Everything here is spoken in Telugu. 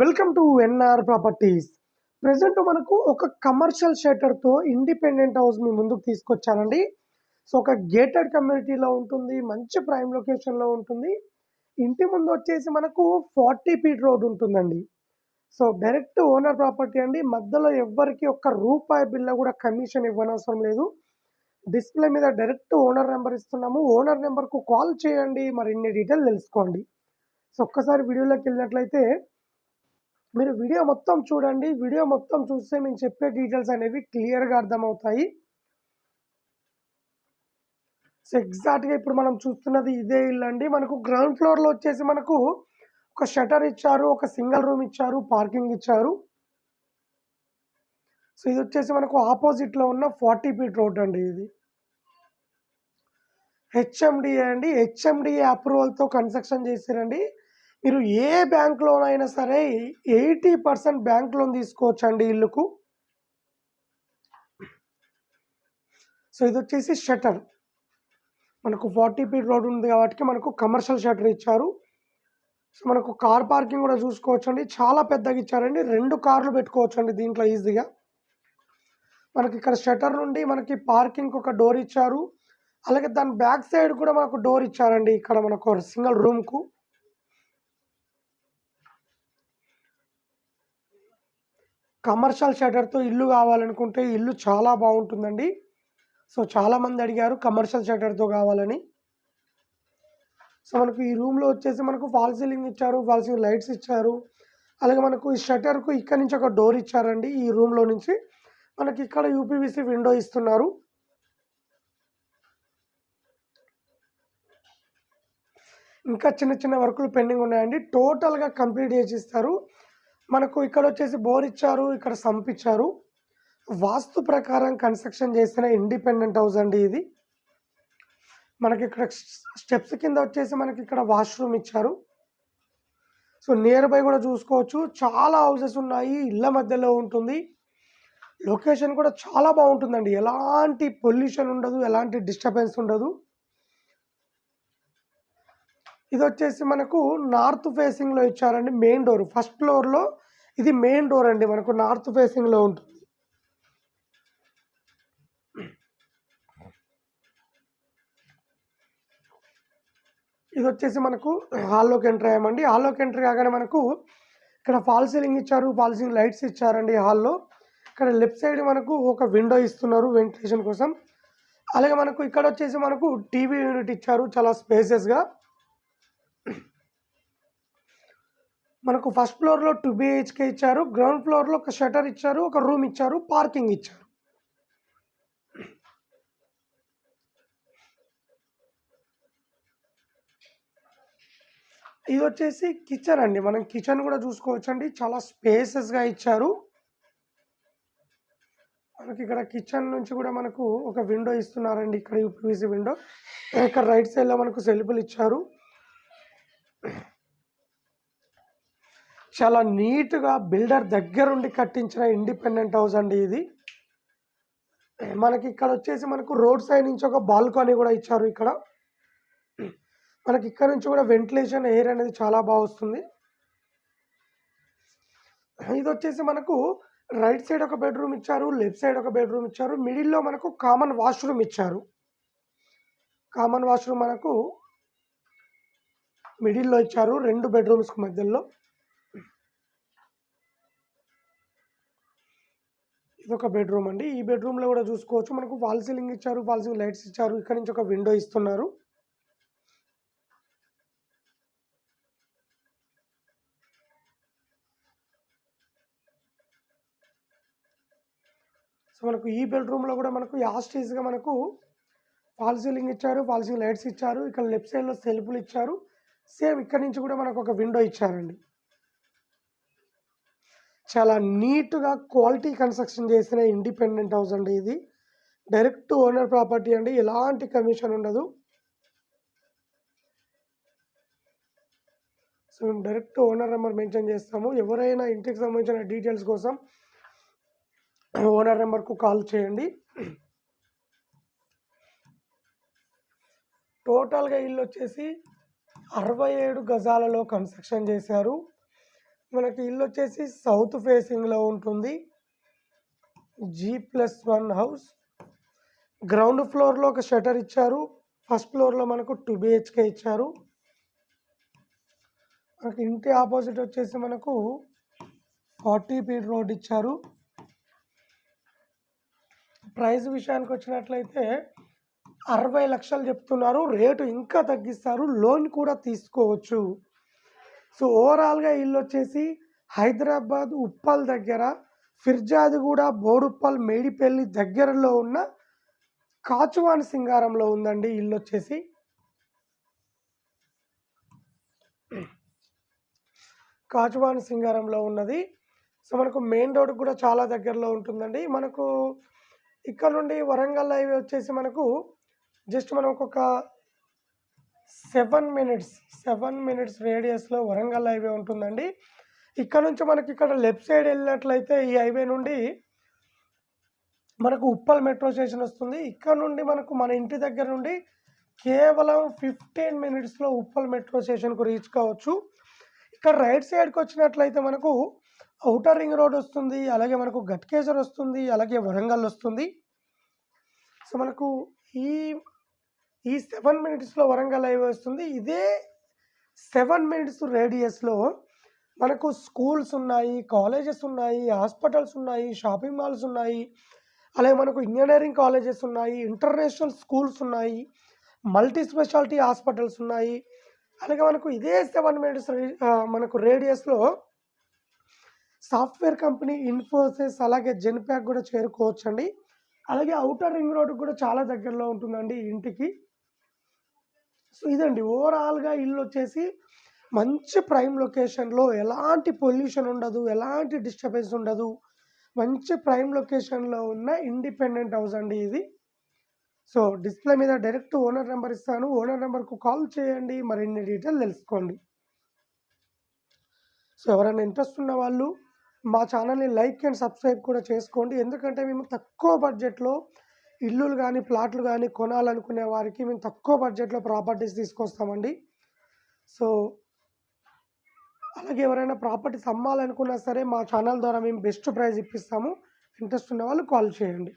Welcome to NR properties. Present మనకు ఒక కమర్షియల్ షెటర్తో ఇండిపెండెంట్ హౌస్ మీ ముందుకు తీసుకొచ్చానండి. సో ఒక గేటెడ్ కమ్యూనిటీలో ఉంటుంది మంచి ప్రైమ్ లొకేషన్లో ఉంటుంది. ఇంటి ముందు వచ్చేసి మనకు ఫార్టీ ఫీట్ రోడ్ ఉంటుందండి. సో డైరెక్ట్ ఓనర్ ప్రాపర్టీ అండి. మధ్యలో ఎవ్వరికి ఒక్క రూపాయి బిల్ల కూడా కమిషన్ ఇవ్వనవసరం లేదు. డిస్ప్లే మీద డైరెక్ట్ ఓనర్ నెంబర్ ఇస్తున్నాము. ఓనర్ నెంబర్కు కాల్ చేయండి. మరి ఇన్ని డీటెయిల్ తెలుసుకోండి. సో ఒక్కసారి వీడియోలోకి వెళ్ళినట్లయితే మీరు వీడియో మొత్తం చూడండి. వీడియో మొత్తం చూస్తే మేము చెప్పే డీటెయిల్స్ అనేవి క్లియర్గా అర్థమవుతాయి. సో ఎగ్జాక్ట్గా ఇప్పుడు మనం చూస్తున్నది ఇదే ఇల్లు అండి. మనకు గ్రౌండ్ ఫ్లోర్లో వచ్చేసి మనకు ఒక షటర్ ఇచ్చారు ఒక సింగిల్ రూమ్ ఇచ్చారు పార్కింగ్ ఇచ్చారు. సో ఇది వచ్చేసి మనకు ఆపోజిట్లో ఉన్న ఫార్టీ ఫీట్ రోడ్ అండి ఇది. హెచ్ఎండిఏ అండి. హెచ్ఎండిఏ అప్రూవల్తో కన్స్ట్రక్షన్ చేశారండి మీరు ఏ బ్యాంక్ లోన్ అయినా సరే ఎయిటీ పర్సెంట్ బ్యాంక్ లోన్ తీసుకోవచ్చు అండి ఇల్లుకు. సో ఇది వచ్చేసి షటర్ మనకు ఫార్టీ ఫీట్ రోడ్ ఉంది కాబట్టి మనకు కమర్షియల్ షటర్ ఇచ్చారు. సో మనకు కార్ పార్కింగ్ కూడా చూసుకోవచ్చు అండి చాలా పెద్దగా ఇచ్చారండి. రెండు కార్లు పెట్టుకోవచ్చు అండి దీంట్లో ఈజీగా. మనకి ఇక్కడ షటర్ నుండి మనకి పార్కింగ్ ఒక డోర్ ఇచ్చారు. అలాగే దాని బ్యాక్ సైడ్ కూడా మనకు డోర్ ఇచ్చారండి. ఇక్కడ మనకు సింగిల్ రూమ్కు కమర్షియల్ షటర్తో ఇల్లు కావాలనుకుంటే ఇల్లు చాలా బాగుంటుందండి. సో చాలామంది అడిగారు కమర్షియల్ షటర్తో కావాలని. సో మనకు ఈ రూమ్లో వచ్చేసి మనకు ఫాల్ సీలింగ్ ఇచ్చారు ఫాల్ సీలింగ్ లైట్స్ ఇచ్చారు. అలాగే మనకు ఈ షటర్కు ఇక్కడ నుంచి ఒక డోర్ ఇచ్చారండి ఈ రూమ్లో నుంచి. మనకి ఇక్కడ యూపీవీసీ విండో ఇస్తున్నారు. ఇంకా చిన్న చిన్న వర్కులు పెండింగ్ ఉన్నాయండి. టోటల్గా కంప్లీట్ చేసి ఇస్తారు. మనకు ఇక్కడ వచ్చేసి బోర్ ఇచ్చారు ఇక్కడ సంప్ ఇచ్చారు. వాస్తు ప్రకారం కన్స్ట్రక్షన్ చేసిన ఇండిపెండెంట్ హౌస్ అండి ఇది. మనకి ఇక్కడ స్టెప్స్ కింద వచ్చేసి మనకి ఇక్కడ వాష్రూమ్ ఇచ్చారు. సో నియర్ బై కూడా చూసుకోవచ్చు. చాలా హౌసెస్ ఉన్నాయి ఇళ్ళ మధ్యలో ఉంటుంది. లొకేషన్ కూడా చాలా బాగుంటుందండి. ఎలాంటి పొల్యూషన్ ఉండదు ఎలాంటి డిస్టర్బెన్స్ ఉండదు. ఇది వచ్చేసి మనకు నార్త్ ఫేసింగ్లో ఇచ్చారండి మెయిన్ డోర్. ఫస్ట్ ఫ్లోర్లో ఇది మెయిన్ డోర్ అండి మనకు నార్త్ ఫేసింగ్లో ఉంటుంది. ఇది వచ్చేసి మనకు హాల్లోకి ఎంటర్ అయ్యామండి. హాల్లోకి ఎంటర్ కాగానే మనకు ఇక్కడ ఫాల్ సీలింగ్ ఇచ్చారు ఫాల్ సీలింగ్ లైట్స్ ఇచ్చారండి హాల్లో ఇక్కడ లెఫ్ట్ సైడ్ మనకు ఒక విండో ఇస్తున్నారు వెంటిలేషన్ కోసం. అలాగే మనకు ఇక్కడ వచ్చేసి మనకు టీవీ యూనిట్ ఇచ్చారు చాలా స్పేసెస్గా మనకు ఫస్ట్ ఫ్లోర్లో టూ బిహెచ్కే ఇచ్చారు గ్రౌండ్ ఫ్లోర్లో ఒక షటర్ ఇచ్చారు ఒక రూమ్ ఇచ్చారు పార్కింగ్ ఇచ్చారు. ఇది వచ్చేసి కిచెన్ అండి. మనం కిచెన్ కూడా చూసుకోవచ్చండి. చాలా స్పేసెస్గా ఇచ్చారు. మనకి ఇక్కడ కిచెన్ నుంచి కూడా మనకు ఒక విండో ఇస్తున్నారండి. ఇక్కడ యూపీవీసీ విండో ఇక్కడ రైట్ సైడ్లో మనకు సెల్ఫులు ఇచ్చారు. చాలా నీట్గా బిల్డర్ దగ్గరుండి కట్టించిన ఇండిపెండెంట్ హౌస్ అండి ఇది. మనకి ఇక్కడ వచ్చేసి మనకు రోడ్ సైడ్ నుంచి ఒక బాల్కనీ కూడా ఇచ్చారు ఇక్కడ. మనకి ఇక్కడ నుంచి కూడా వెంటిలేషన్ ఎయిర్ అనేది చాలా బాగా వస్తుంది. ఇది వచ్చేసి మనకు రైట్ సైడ్ ఒక బెడ్రూమ్ ఇచ్చారు లెఫ్ట్ సైడ్ ఒక బెడ్రూమ్ ఇచ్చారు మిడిల్లో మనకు కామన్ వాష్రూమ్ ఇచ్చారు. కామన్ వాష్రూమ్ మనకు మిడిల్లో ఇచ్చారు రెండు బెడ్రూమ్స్కి మధ్యలో. ఇది ఒక బెడ్రూమ్ అండి. ఈ బెడ్రూమ్లో కూడా చూసుకోవచ్చు. మనకు ఫాల్ సీలింగ్ ఇచ్చారు ఫాల్ సీలింగ్ లైట్స్ ఇచ్చారు. ఇక్కడ నుంచి ఒక విండో ఇస్తున్నారు. సో మనకు ఈ బెడ్రూమ్లో కూడా మనకు యాస్టీస్గా మనకు ఫాల్ సీలింగ్ ఇచ్చారు ఫాల్ సీలింగ్ లైట్స్ ఇచ్చారు. ఇక్కడ లెఫ్ట్ సైడ్లో సెల్ఫ్లు ఇచ్చారు. సేమ్ ఇక్కడ నుంచి కూడా మనకు ఒక విండో ఇచ్చారండి. చాలా నీట్గా క్వాలిటీ కన్స్ట్రక్షన్ చేసిన ఇండిపెండెంట్ హౌస్ అండి ఇది. డైరెక్ట్ ఓనర్ ప్రాపర్టీ అండి. ఎలాంటి కమిషన్ ఉండదు. సో మేము డైరెక్ట్ ఓనర్ నెంబర్ మెన్షన్ చేస్తాము. ఎవరైనా ఇంటికి సంబంధించిన డీటెయిల్స్ కోసం ఓనర్ నెంబర్కు కాల్ చేయండి. టోటల్గా ఇల్లు వచ్చేసి అరవై ఏడు గజాలలో కన్స్ట్రక్షన్ చేశారు. మనకి ఇల్లు వచ్చేసి సౌత్ ఫేసింగ్లో ఉంటుంది. G plus one house ground ఫ్లోర్లో ఒక షటర్ ఇచ్చారు. ఫస్ట్ ఫ్లోర్లో మనకు టూ బిహెచ్కే ఇచ్చారు. మనకి ఇంటి ఆపోజిట్ వచ్చేసి మనకు ఫార్టీ ఫీట్ రోడ్ ఇచ్చారు. ప్రైస్ విషయానికి వచ్చినట్లయితే అరవై లక్షలు చెప్తున్నారు. రేటు ఇంకా తగ్గిస్తారు. లోన్ కూడా తీసుకోవచ్చు. సో ఓవరాల్గా ఇల్లు వచ్చేసి హైదరాబాద్ ఉప్పల్ దగ్గర ఫిర్జాదిగూడ బోడుప్పల్ మేడిపల్లి దగ్గరలో ఉన్న కాచువాన్ సింగారంలో ఉందండి ఇల్లు వచ్చేసి కాచువాన్ సింగారంలో ఉన్నది. సో మనకు మెయిన్ రోడ్ కూడా చాలా దగ్గరలో ఉంటుందండి. మనకు ఇక్కడ నుండి వరంగల్ హైవే వచ్చేసి మనకు జస్ట్ మనం ఒక సెవెన్ మినిట్స్ సెవెన్ మినిట్స్ రేడియస్లో వరంగల్ హైవే ఉంటుందండి. ఇక్కడ నుంచి మనకి ఇక్కడ లెఫ్ట్ సైడ్ వెళ్ళినట్లయితే ఈ హైవే నుండి మనకు ఉప్పల్ మెట్రో స్టేషన్ వస్తుంది. ఇక్కడ నుండి మనకు మన ఇంటి దగ్గర నుండి కేవలం ఫిఫ్టీన్ మినిట్స్లో ఉప్పల్ మెట్రో స్టేషన్కు రీచ్ కావచ్చు. ఇక్కడ రైట్ సైడ్కి వచ్చినట్లయితే మనకు ఔటర్ రింగ్ రోడ్ వస్తుంది అలాగే మనకు గట్కేసర్ వస్తుంది అలాగే వరంగల్ వస్తుంది. సో మనకు ఈ ఈ సెవెన్ మినిట్స్లో వరంగల్ హైవే వస్తుంది. ఇదే సెవెన్ మినిట్స్ రేడియస్లో మనకు స్కూల్స్ ఉన్నాయి కాలేజెస్ ఉన్నాయి హాస్పిటల్స్ ఉన్నాయి షాపింగ్ మాల్స్ ఉన్నాయి అలాగే మనకు ఇంజనీరింగ్ కాలేజెస్ ఉన్నాయి ఇంటర్నేషనల్ స్కూల్స్ ఉన్నాయి మల్టీ స్పెషాలిటీ హాస్పిటల్స్ ఉన్నాయి. అలాగే మనకు ఇదే సెవెన్ మినిట్స్ మనకు రేడియస్లో సాఫ్ట్వేర్ కంపెనీ ఇన్ఫోసిస్ అలాగే జెన్ప్యాక్ కూడా చేరుకోవచ్చండి. అలాగే అవుటర్ రింగ్ రోడ్ కూడా చాలా దగ్గరలో ఉంటుందండి ఇంటికి. సో ఇదండి. ఓవరాల్గా ఇల్లు వచ్చేసి మంచి ప్రైమ్ లొకేషన్లో ఎలాంటి పొల్యూషన్ ఉండదు ఎలాంటి డిస్టర్బెన్స్ ఉండదు. మంచి ప్రైమ్ లొకేషన్లో ఉన్న ఇండిపెండెంట్ హౌస్ అండి ఇది. సో డిస్ప్లే మీద డైరెక్ట్ ఓనర్ నెంబర్ ఇస్తాను. ఓనర్ నెంబర్కు కాల్ చేయండి. మరిన్ని డీటెయిల్ తెలుసుకోండి. సో ఎవరైనా ఇంట్రెస్ట్ ఉన్న వాళ్ళు మా ఛానల్ని లైక్ అండ్ సబ్స్క్రైబ్ కూడా చేసుకోండి. ఎందుకంటే మేము తక్కువ బడ్జెట్లో ఇల్లులు కానీ ప్లాట్లు కానీ కొనాలనుకునే వారికి మేము తక్కువ బడ్జెట్లో ప్రాపర్టీస్ తీసుకొస్తామండి. సో అలాగే ఎవరైనా ప్రాపర్టీస్ అమ్మాలనుకున్నా సరే మా ఛానల్ ద్వారా మేము బెస్ట్ ప్రైస్ ఇప్పిస్తాము. ఇంట్రెస్ట్ ఉన్న వాళ్ళు కాల్ చేయండి.